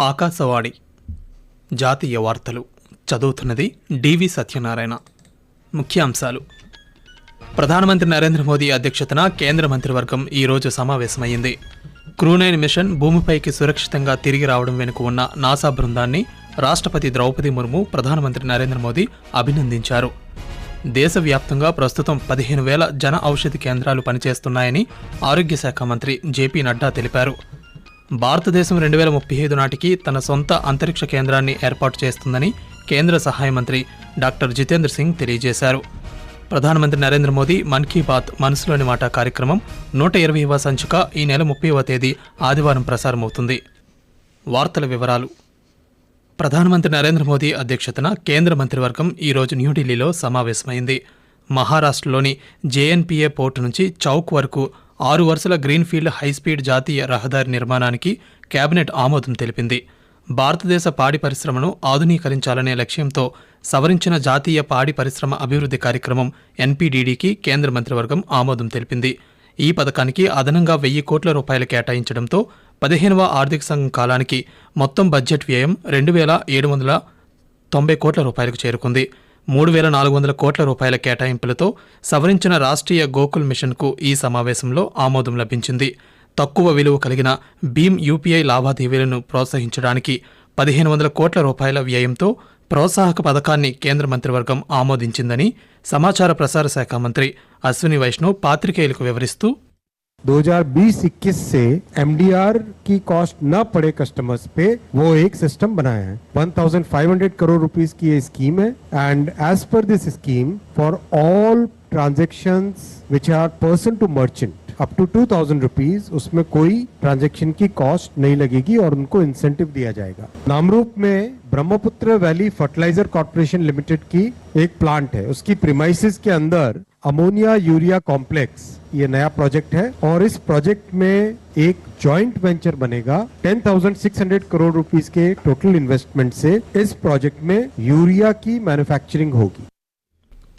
ఆకాశవాణి. జాతీయ వార్తలు. చదువుతున్నది డివి సత్యనారాయణ. ముఖ్యాంశాలు. ప్రధానమంత్రి నరేంద్ర మోదీ అధ్యక్షతన కేంద్ర మంత్రివర్గం ఈ రోజు సమావేశమైంది క్రూనైన్ మిషన్ భూమిపైకి సురక్షితంగా తిరిగి రావడం వెనుక ఉన్న నాసా బృందాన్ని రాష్ట్రపతి ద్రౌపది ముర్ము ప్రధానమంత్రి నరేంద్ర మోదీ అభినందించారు. దేశవ్యాప్తంగా ప్రస్తుతం పదిహేను వేల జన ఔషధి కేంద్రాలు పనిచేస్తున్నాయని ఆరోగ్య శాఖ మంత్రి జేపీ నడ్డా తెలిపారు. భారతదేశం రెండు వేల ముప్పై ఐదు నాటికి తన సొంత అంతరిక్ష కేంద్రాన్ని ఏర్పాటు చేస్తుందని కేంద్ర సహాయ మంత్రి డాక్టర్ జితేంద్ర సింగ్ తెలియజేశారు. ప్రధానమంత్రి నరేంద్ర మోదీ మన్ కీ బాత్ మనసులోని మాట కార్యక్రమం నూట ఇరవైవ సంచిక ఈ నెల ముప్పైవ తేదీ ఆదివారం ప్రసారమవుతుంది. వార్తల వివరాలు. ప్రధానమంత్రి నరేంద్ర మోదీ అధ్యక్షతన కేంద్ర మంత్రివర్గం ఈరోజు న్యూఢిల్లీలో సమావేశమైంది. మహారాష్ట్రలోని జేఎన్పీఏ పోర్టు నుంచి చౌక్ వరకు ఆరు వరుసల గ్రీన్ఫీల్డ్ హైస్పీడ్ జాతీయ రహదారి నిర్మాణానికి కేబినెట్ ఆమోదం తెలిపింది. భారతదేశ పాడి పరిశ్రమను ఆధునీకరించాలనే లక్ష్యంతో సవరించిన జాతీయ పాడి పరిశ్రమ అభివృద్ధి కార్యక్రమం ఎన్పీడీడీకి కేంద్ర మంత్రివర్గం ఆమోదం తెలిపింది. ఈ పథకానికి అదనంగా వెయ్యి కోట్ల రూపాయలు కేటాయించడంతో పదిహేనవ ఆర్థిక సంఘం కాలానికి మొత్తం బడ్జెట్ వ్యయం రెండు వేల ఏడు వందల తొంభై కోట్ల రూపాయలకు చేరుకుంది. మూడు వేల నాలుగు వందల కోట్ల రూపాయల కేటాయింపులతో సవరించిన రాష్ట్రీయ గోకుల్ మిషన్కు ఈ సమావేశంలో ఆమోదం లభించింది. తక్కువ విలువ కలిగిన భీమ్ యూపీఐ లావాదేవీలను ప్రోత్సహించడానికి పదిహేను వందల కోట్ల రూపాయల వ్యయంతో ప్రోత్సాహక పథకాన్ని కేంద్ర మంత్రివర్గం ఆమోదించిందని సమాచార ప్రసార శాఖ మంత్రి అశ్విని వైష్ణవ్ పాత్రికేయులకు వివరిస్తూ 2020-21 से एमडीआर की कॉस्ट न पड़े कस्टमर्स पे, वो एक सिस्टम बनाया है। 1500 करोड़ रुपीस की ये स्कीम है। And as per this scheme for all transaction which are person to merchant up to 2000 rupees उसमें कोई ट्रांजेक्शन की कॉस्ट नहीं लगेगी और उनको इंसेंटिव दिया जाएगा। नामरूप में Brahmaputra valley fertiliser corporation limited की एक प्लांट है। उसकी प्रीमाइसिस के अंदर अमोनिया यूरिया कॉम्प्लेक्स ये नया प्रोजेक्ट है और इस प्रोजेक्ट में एक जॉइंट वेंचर बनेगा। 10,600 करोड़ रुपीस के टोटल इन्वेस्टमेंट से इस प्रोजेक्ट में यूरिया की मैन्युफैक्चरिंग होगी।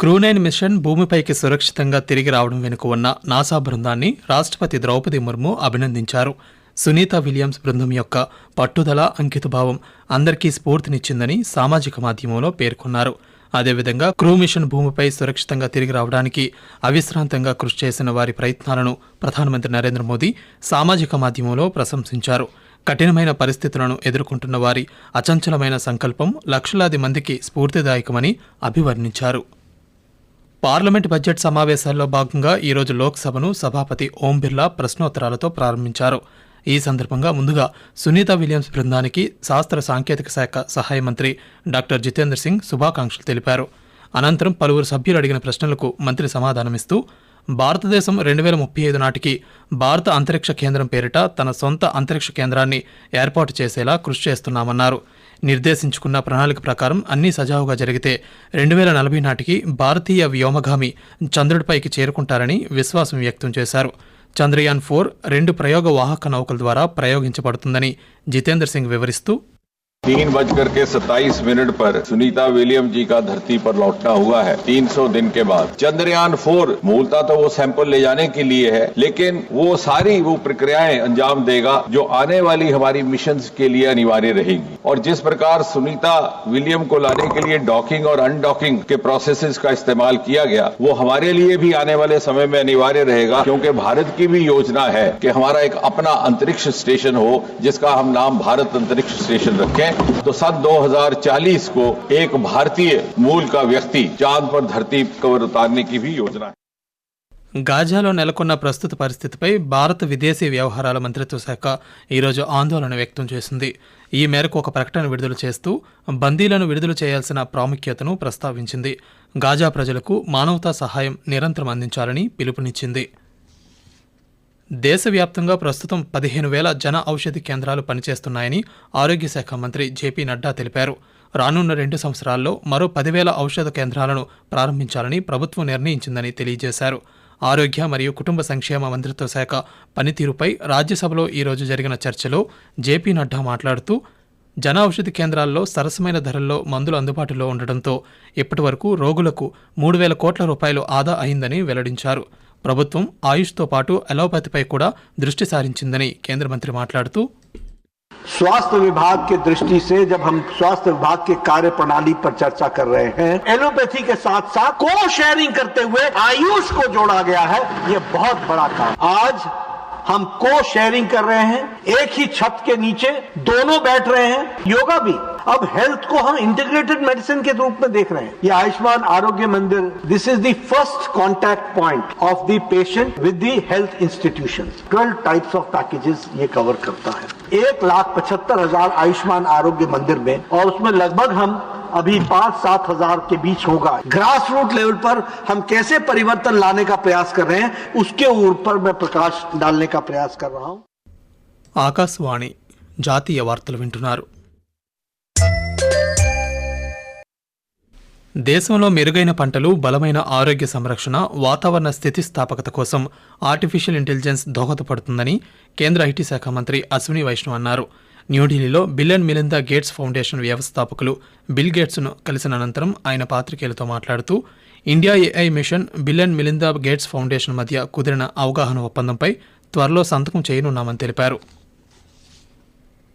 క్రూనైన్ మిషన్ భూమిపైకి సురక్షితంగా తిరిగి రావడం వెనుక ఉన్న నాసా బృందాన్ని రాష్ట్రపతి ద్రౌపది ముర్ము అభినందించారు. సునీత విలియమ్స్ బృందం యొక్క పట్టుదల అంకితభావం అందరికీ స్ఫూర్తినిచ్చిందని సామాజిక మాధ్యమంలో పేర్కొన్నారు. అదేవిధంగా క్రూ మిషన్ భూమిపై సురక్షితంగా తిరిగి రావడానికి అవిశ్రాంతంగా కృషి చేసిన వారి ప్రయత్నాలను ప్రధానమంత్రి నరేంద్ర మోదీ సామాజిక మాధ్యమంలో ప్రశంసించారు. కఠినమైన పరిస్థితులను ఎదుర్కొంటున్న వారి అచంచలమైన సంకల్పం లక్షలాది మందికి స్ఫూర్తిదాయకమని అభివర్ణించారు. పార్లమెంట్ బడ్జెట్ సమావేశాల్లో భాగంగా ఈరోజు లోక్సభను సభాపతి ఓం బిర్లా ప్రశ్నోత్తరాలతో ప్రారంభించారు. ఈ సందర్భంగా ముందుగా సునీత విలియమ్స్ బృందానికి శాస్త్ర సాంకేతిక శాఖ సహాయ మంత్రి డాక్టర్ జితేంద్ర సింగ్ శుభాకాంక్షలు తెలిపారు. అనంతరం పలువురు సభ్యులు అడిగిన ప్రశ్నలకు మంత్రి సమాధానమిస్తూ భారతదేశం రెండు వేల ముప్పై ఐదు నాటికి భారత అంతరిక్ష కేంద్రం పేరిట తన సొంత అంతరిక్ష కేంద్రాన్ని ఏర్పాటు చేసేలా కృషి చేస్తున్నామన్నారు. నిర్దేశించుకున్న ప్రణాళిక ప్రకారం అన్నీ సజావుగా జరిగితే రెండు వేల నలభై నాటికి భారతీయ వ్యోమగామి చంద్రుడిపైకి చేరుకుంటారని విశ్వాసం వ్యక్తం చేశారు. చంద్రయాన్ ఫోర్ రెండు ప్రయోగ వాహక నౌకల ద్వారా ప్రయోగించబడుతుందని జితేంద్ర సింగ్ వివరిస్తూ तीन बजकर के सत्ताईस मिनट पर सुनीता विलियम जी का धरती पर लौटना हुआ है। 300 दिन के बाद। चंद्रयान फोर मूलता तो वो सैंपल ले जाने के लिए है, लेकिन वो सारी वो प्रक्रियाएँ अंजाम देगा जो आने वाली हमारी मिशन के लिए अनिवार्य रहेगी। और जिस प्रकार सुनीता विलियम को लाने के लिए डॉकिंग और अनडॉकिंग के प्रोसेसेस का इस्तेमाल किया गया, वो हमारे लिए भी आने वाले समय में अनिवार्य रहेगा, क्योंकि भारत की भी योजना है कि हमारा एक अपना अंतरिक्ष स्टेशन हो, जिसका हम नाम भारत अंतरिक्ष स्टेशन रखें। तो सन 2040 को एक भारतीय मूल का व्यक्ति चांद पर धरती कवर उतारने की भी योजना है గాజాలో నెలకొన్న ప్రస్తుత పరిస్థితిపై భారత విదేశీ వ్యవహారాల మంత్రిత్వ శాఖ ఈరోజు ఆందోళన వ్యక్తం చేసింది ఈ మేరకు ఒక ప్రకటన విడుదల చేస్తూ బందీలను విడుదల చేయాల్సిన ప్రాముఖ్యతను ప్రస్తావించింది గాజా ప్రజలకు మానవతా సహాయం నిరంతరం అందించాలని పిలుపునిచ్చింది దేశవ్యాప్తంగా ప్రస్తుతం పదిహేను వేల జన ఔషధి కేంద్రాలు పనిచేస్తున్నాయని ఆరోగ్య శాఖ మంత్రి జేపీ నడ్డా తెలిపారు. రానున్న రెండు సంవత్సరాల్లో మరో పదివేల ఔషధ కేంద్రాలను ప్రారంభించాలని ప్రభుత్వం నిర్ణయించిందని తెలియజేశారు. ఆరోగ్య మరియు కుటుంబ సంక్షేమ మంత్రిత్వ శాఖ పనితీరుపై రాజ్యసభలో ఈరోజు జరిగిన చర్చలో జేపీ నడ్డా మాట్లాడుతూ జన ఔషధి కేంద్రాల్లో సరసమైన ధరల్లో మందులు అందుబాటులో ఉండడంతో ఇప్పటివరకు రోగులకు మూడు వేల కోట్ల రూపాయలు ఆదా అయిందని వెల్లడించారు. ప్రభుత్వం ఆయుష్తో పాటు అలోపతిపై కూడా దృష్టి సారించిందని కేంద్ర మంత్రి మాట్లాడుతూ स्वास्थ्य विभाग के दृष्टि से जब हम स्वास्थ्य विभाग के कार्य प्रणाली पर चर्चा कर रहे हैं एलोपैथी के साथ साथ को शेयरिंग करते हुए आयुष को जोड़ा गया है ये बहुत बड़ा काम आज हम को शेयरिंग कर रहे हैं, एक ही छत के नीचे दोनों बैठ रहे हैं, योगा भी। अब हेल्थ को हम इंटीग्रेटेड मेडिसिन के रूप में देख रहे हैं। ये Ayushman Arogya Mandir this is the first contact point of the patient with the health institution twelve types of packages ये कवर करता है। एक लाख पचहत्तर हज़ार आयुष्मान आरोग्य मंदिर में और उसमें लगभग हम अभी पांच सात हजार के बीच होगा ग्रास रूट लेवल पर हम कैसे परिवर्तन लाने का प्रयास कर रहे हैं उसके ऊपर मैं प्रकाश डालने का प्रयास कर रहा हूं ఆకాశవాణి జాతీయ వార్తలు వింటున్నారు దేశంలో మెరుగైన పంటలు బలమైన ఆరోగ్య సంరక్షణ వాతావరణ స్థితిస్థాపకత కోసం ఆర్టిఫిషియల్ ఇంటెలిజెన్స్ దోహదపడుతుందని కేంద్ర ఐటీ శాఖ మంత్రి అశ్విని వైష్ణవ్ అన్నారు న్యూఢిల్లీలో Bill and Melinda Gates Foundation వ్యవస్థాపకులు బిల్ గేట్స్ను కలిసిన అనంతరం ఆయన పాత్రికేయులతో మాట్లాడుతూ India AI mission Bill and Melinda Gates Foundation మధ్య కుదిరిన అవగాహన ఒప్పందంపై త్వరలో సంతకం చేయనున్నామని తెలిపారు.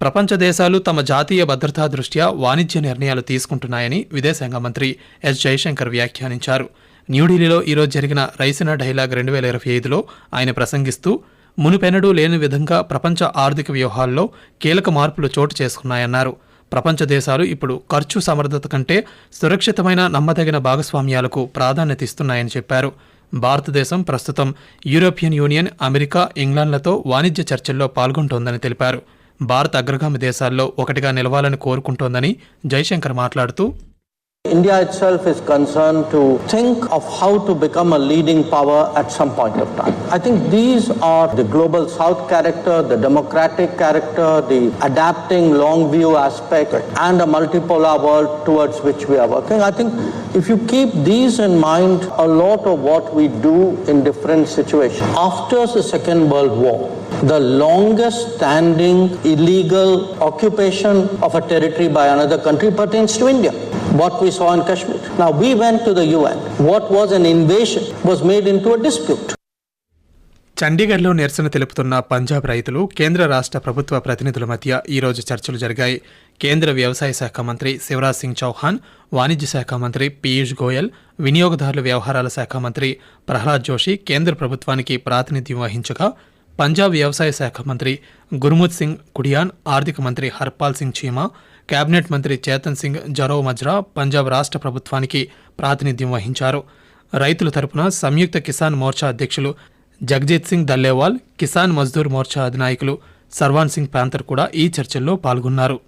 ప్రపంచ దేశాలు తమ జాతీయ భద్రతా దృష్ట్యా వాణిజ్య నిర్ణయాలు తీసుకుంటున్నాయని విదేశాంగ మంత్రి ఎస్ జయశంకర్ వ్యాఖ్యానించారు. న్యూఢిల్లీలో ఈరోజు జరిగిన రైసినా డైలాగ్ రెండు వేల ఇరవై ఐదులో ఆయన ప్రసంగిస్తూ మునుపెనడూ లేని విధంగా ప్రపంచ ఆర్థిక వ్యూహాల్లో కీలక మార్పులు చోటు చేసుకున్నాయన్నారు. ప్రపంచ దేశాలు ఇప్పుడు ఖర్చు సమర్థత కంటే సురక్షితమైన నమ్మదగిన భాగస్వామ్యాలకు ప్రాధాన్యత ఇస్తున్నాయని చెప్పారు. భారతదేశం ప్రస్తుతం యూరోపియన్ యూనియన్ అమెరికా ఇంగ్లాండ్లతో వాణిజ్య చర్చల్లో పాల్గొంటోందని తెలిపారు. భారత అగ్రగామి దేశాల్లో ఒకటిగా నిలవాలని కోరుకుంటోందని జైశంకర్ మాట్లాడుతూ India itself is concerned to think of how to become a leading power at some point of time. I think these are the global south character, the democratic character, the adapting long view aspect, and a multipolar world towards which we are working. I think if you keep these in mind, a lot of what we do in different situations. After the Second World War, the longest standing illegal occupation of a territory by another country pertains to India. What we saw in Kashmir. Now we went to the UN. What was an invasion was made into a dispute. చండీగఢ్లో నిరసన తెలుపుతున్న పంజాబ్ రైతులు కేంద్ర రాష్ట్ర ప్రభుత్వ ప్రతినిధుల మధ్య ఈరోజు చర్చలు జరిగాయి కేంద్ర వ్యవసాయ శాఖ మంత్రి శివరాజ్ సింగ్ చౌహాన్ వాణిజ్య శాఖ మంత్రి పీయూష్ గోయల్ వినియోగదారుల వ్యవహారాల శాఖ మంత్రి ప్రహ్లాద్ జోషి కేంద్ర ప్రభుత్వానికి ప్రాతినిధ్యం వహించగా పంజాబ్ వ్యవసాయ శాఖ మంత్రి గుర్ముత్ సింగ్ కుడియాన్ ఆర్థిక మంత్రి హర్పాల్ సింగ్ చీమా కేబినెట్ మంత్రి చేతన్ సింగ్ జరో మజ్రా పంజాబ్ రాష్ట్ర ప్రభుత్వానికి ప్రాతినిధ్యం వహించారు. రైతుల తరపున సంయుక్త కిసాన్ మోర్చా అధ్యక్షులు జగజీత్ సింగ్ దల్లేవాల్ కిసాన్ మజ్దూర్ మోర్చా అధినాయకులు సర్వాన్ సింగ్ ప్రాంతర్ కూడా ఈ చర్చల్లో పాల్గొన్నారు.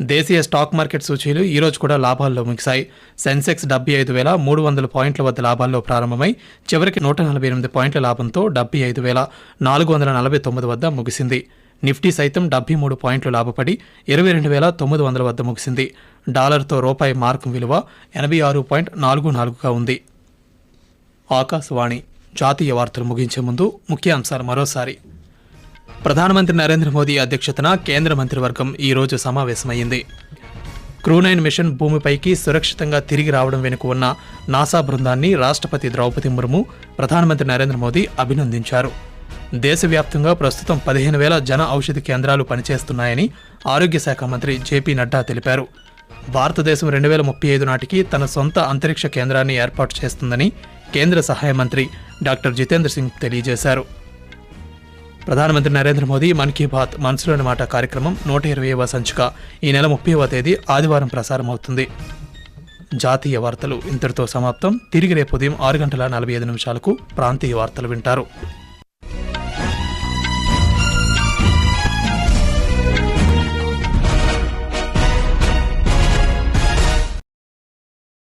దేశీయ స్టాక్ మార్కెట్ సూచీలు ఈరోజు కూడా లాభాల్లో ముగిశాయి. సెన్సెక్స్ డెబ్బై ఐదు వేల మూడు వందల పాయింట్ల వద్ద లాభాల్లో ప్రారంభమై చివరికి నూట నలభై ఎనిమిది పాయింట్ల లాభంతో డెబ్బై ఐదు వేల నాలుగు వందల నలభై తొమ్మిది వద్ద ముగిసింది. నిఫ్టీ సైతం డెబ్బై మూడు పాయింట్లు లాభపడి ఇరవై రెండు వేల తొమ్మిది వందల వద్ద ముగిసింది. డాలర్తో రూపాయి మార్కు విలువ ఎనభై ఆరు పాయింట్ నాలుగు నాలుగుగా ఉంది. ఆకాశవాణి జాతీయ వార్తలు ముగించే ముందు ముఖ్యాంశాలు మరోసారి. ప్రధానమంత్రి నరేంద్ర మోదీ అధ్యక్షతన కేంద్ర మంత్రివర్గం ఈ రోజు సమావేశమైంది క్రూనైన్ మిషన్ భూమిపైకి సురక్షితంగా తిరిగి రావడం వెనుక ఉన్న నాసా బృందాన్ని రాష్ట్రపతి ద్రౌపది ముర్ము ప్రధానమంత్రి నరేంద్ర మోదీ అభినందించారు. దేశవ్యాప్తంగా ప్రస్తుతం పదిహేను వేల జన ఔషధి కేంద్రాలు పనిచేస్తున్నాయని ఆరోగ్య శాఖ మంత్రి జేపీ నడ్డా తెలిపారు. భారతదేశం రెండు వేల ముప్పై ఐదు నాటికి తన సొంత అంతరిక్ష కేంద్రాన్ని ఏర్పాటు చేస్తుందని కేంద్ర సహాయ మంత్రి డాక్టర్ జితేంద్ర సింగ్ తెలియజేశారు. ప్రధానమంత్రి నరేంద్ర మోదీ మన్ కీ బాత్ మనసులోని మాట కార్యక్రమం నూట ఇరవైవ సంచిక. ఈ నెల ముప్పైవ తేదీ ఆదివారం ప్రసారమవుతుంది. జాతీయ వార్తలు ఇంతటితో సమాప్తం. తిరిగి రేపు ఉదయం ఆరు గంటల నలభై ఐదు నిమిషాలకు ప్రాంతీయ వార్తలు వింటారు.